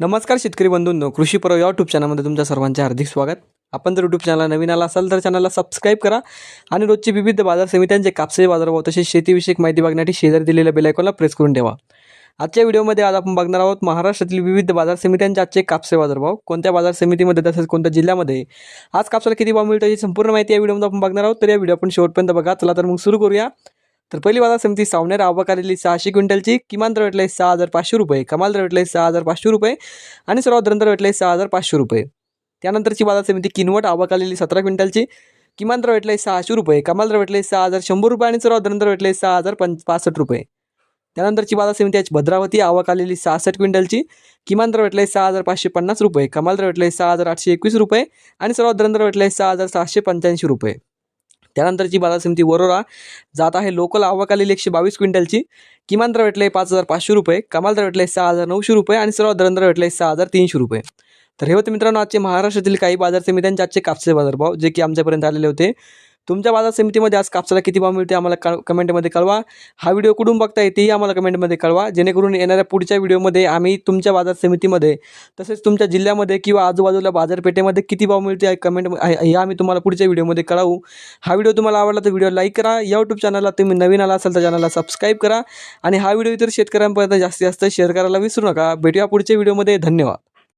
नमस्कार शेतकरी बंधूंनो कृषी पर्व या यूट्यूब चॅनलमध्ये तुमच्या सर्वांचे हार्दिक स्वागत. आपण जर यूट्यूब चॅनलला नवीन आला असाल तर चॅनलला सबस्क्राईब करा आणि रोजची विविध बाजार समित्यांचे कापसे बाजारभाव तसेच शेतीविषयक माहिती बघण्यासाठी शेजारी दिलेल्या बेलायकॉनला प्रेस करून ठेवा. आजच्या व्हिडिओमध्ये आज आपण बघणार आहोत महाराष्ट्रातील विविध बाजार समित्यांचे आजचे कापसे बाजारभाव. कोणत्या बाजार समितीमध्ये तसेच कोणत्या जिल्ह्यामध्ये? आज कापसाला किती भाव मिळतो याची संपूर्ण माहिती या व्हिडिओमध्ये आपण बघणार आहोत. तर या व्हिडिओ आपण शेवटपर्यंत बघा. चला तर मग सुरू करूया. तर पहिली बाजार समिती सावनेर आवक आलेली सहाशे क्विंटलची किमान दर भेटले सहा हजार पाचशे रुपये कमाल दर भेटले सहा हजार पाचशे रुपये आणि सर्वात दरंतर भेटले सहा हजार पाचशे रुपये. त्यानंतरची बाजार समिती किनवट आवक आलेली सतरा क्विंटलची किमान दर भेटले सहाशे रुपये कमाल दर भेटले सहा हजार शंभर रुपये आणि सर्वात दरंतर भेटले सहा हजार पंच पासष्ट रुपये. त्यानंतरची बाजार समिती आहे भद्रावती आवक आलेली सहासष्ट क्विंटलची किमान दर भेटले सहा हजार पाचशे पन्नास रुपये कमाल दर भेटले सहा हजार आठशे एकवीस रुपये आणि सर्वात दरंतर भेटले सहा हजार सहाशे पंच्याऐंशी रुपये. त्यानंतरची बाजार समिती वरोरा जात आहे लोकल आवक एकशे बावीस क्विंटलची. किमान दर भेटले पाच हजार पाचशे रुपये कमाल दर भेटले सहा हजार नऊशे रुपये आणि सर्वात दर भेटले सहा हजार तीनशे रुपये. तर हे होते मित्रांनो आजचे महाराष्ट्रातील काही बाजार समित्यांचे आजचे कापसे बाजारभाव जे की आमच्यापर्यंत आलेले होते. तुमच्या बाजार समितीमध्ये आज कापसाला किती भाव मिळते आम्हाला का कमेंटमध्ये कळवा. हा व्हिडिओ कुठून बघता येतेही आम्हाला कमेंटमध्ये कळवा. जेणेकरून येणाऱ्या पुढच्या व्हिडिओमध्ये आम्ही तुमच्या बाजार समितीमध्ये तसेच तुमच्या जिल्ह्यामध्ये किंवा आजूबाजूला बाजारपेठेमध्ये किती भाव मिळते कमेंट हे आम्ही तुम्हाला पुढच्या व्हिडिओमध्ये कळवू. हा व्हिडिओ तुम्हाला आवडला तर व्हिडिओ लाईक करा. या यूट्यूब चॅनलला तुम्ही नवीन आला असाल तर चॅनलला सबस्क्राईब करा. आणि हा व्हिडिओ इतर शेतकऱ्यांपर्यंत जास्तीत जास्त शेअर करायला विसरू नका. भेटूया पुढच्या व्हिडिओमध्ये. धन्यवाद.